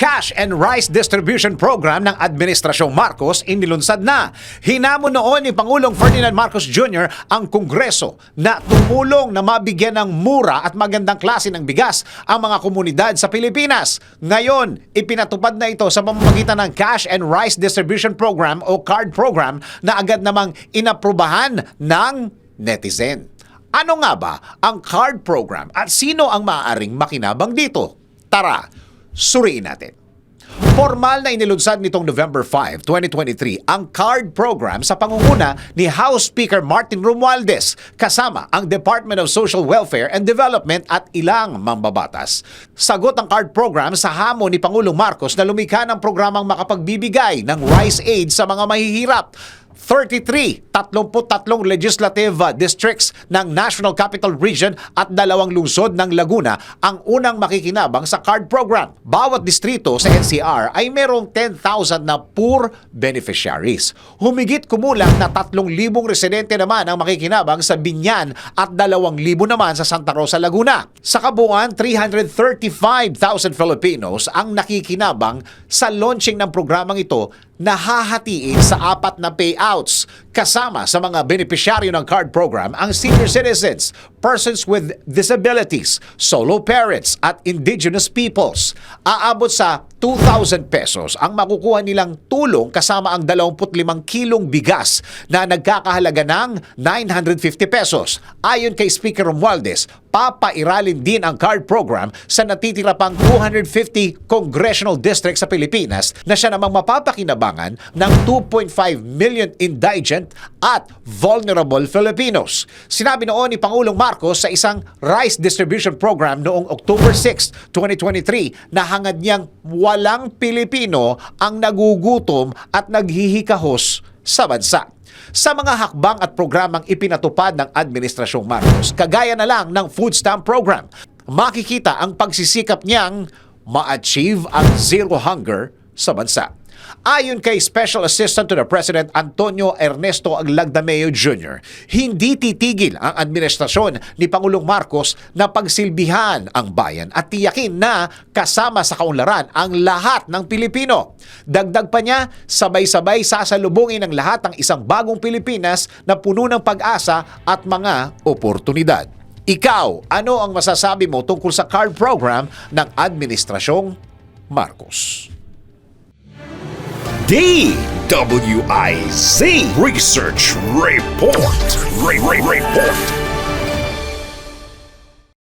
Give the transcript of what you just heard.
cash and rice distribution program ng Administrasyong Marcos inilunsad na. Hinamon noon ni Pangulong Ferdinand Marcos Jr. ang Kongreso na tumulong na mabigyan ng mura at magandang klase ng bigas ang mga komunidad sa Pilipinas. Ngayon, ipinatupad na ito sa pamamagitan ng Cash and Rice Distribution Program o CARD program na agad namang inaprubahan ng netizen. Ano nga ba ang CARD program at sino ang maaaring makinabang dito? Tara, suriin natin. Formal na inilunsad nitong November 5, 2023 ang CARD program sa pangunguna ni House Speaker Martin Romualdez kasama ang Department of Social Welfare and Development at ilang mambabatas. Sagot ang CARD program sa hamon ni Pangulong Marcos na lumikha ng programang makapagbibigay ng rice aid sa mga mahihirap. 33, 33 legislative uh, districts ng National Capital Region at dalawang lungsod ng Laguna ang unang makikinabang sa card program. Bawat distrito sa NCR ay merong 10,000 na poor beneficiaries. Humigit kumulang na 3,000 residente naman ang makikinabang sa Binyan at 2,000 naman sa Santa Rosa, Laguna. Sa kabuuan, 335,000 Filipinos ang nakikinabang sa launching ng programang ito na hahatiin sa apat na payouts. Kasama sa mga benepisyaryo ng card program ang senior citizens, persons with disabilities, solo parents at indigenous peoples. Aabot sa 2,000 pesos ang makukuha nilang tulong kasama ang 25 kilong bigas na nagkakahalaga ng 950 pesos. Ayon kay Speaker Romualdez, papairalin din ang card program sa natitira pang 250 congressional districts sa Pilipinas na siya namang mapapakinabangan ng 2.5 million indigent at vulnerable Filipinos. Sinabi noon ni Pangulong Marcos sa isang rice distribution program noong October 6, 2023 na hangad niyang walang Pilipino ang nagugutom at naghihikahos sa bansa sa mga hakbang at programang ipinatupad ng Administrasyong Marcos, kagaya na lang ng food stamp program, makikita ang pagsisikap niyang ma-achieve ang zero hunger sa bansa. Ayon kay Special Assistant to the President Antonio Ernesto Aglagdameo Jr., hindi titigil ang administrasyon ni Pangulong Marcos na pagsilbihan ang bayan at tiyakin na kasama sa kaunlaran ang lahat ng Pilipino. Dagdag pa niya, sabay-sabay sasalubungin ng lahat ang isang bagong Pilipinas na puno ng pag-asa at mga oportunidad. Ikaw, ano ang masasabi mo tungkol sa card program ng Administrasyong Marcos? DWIZ Research Report. Re- Re- Report.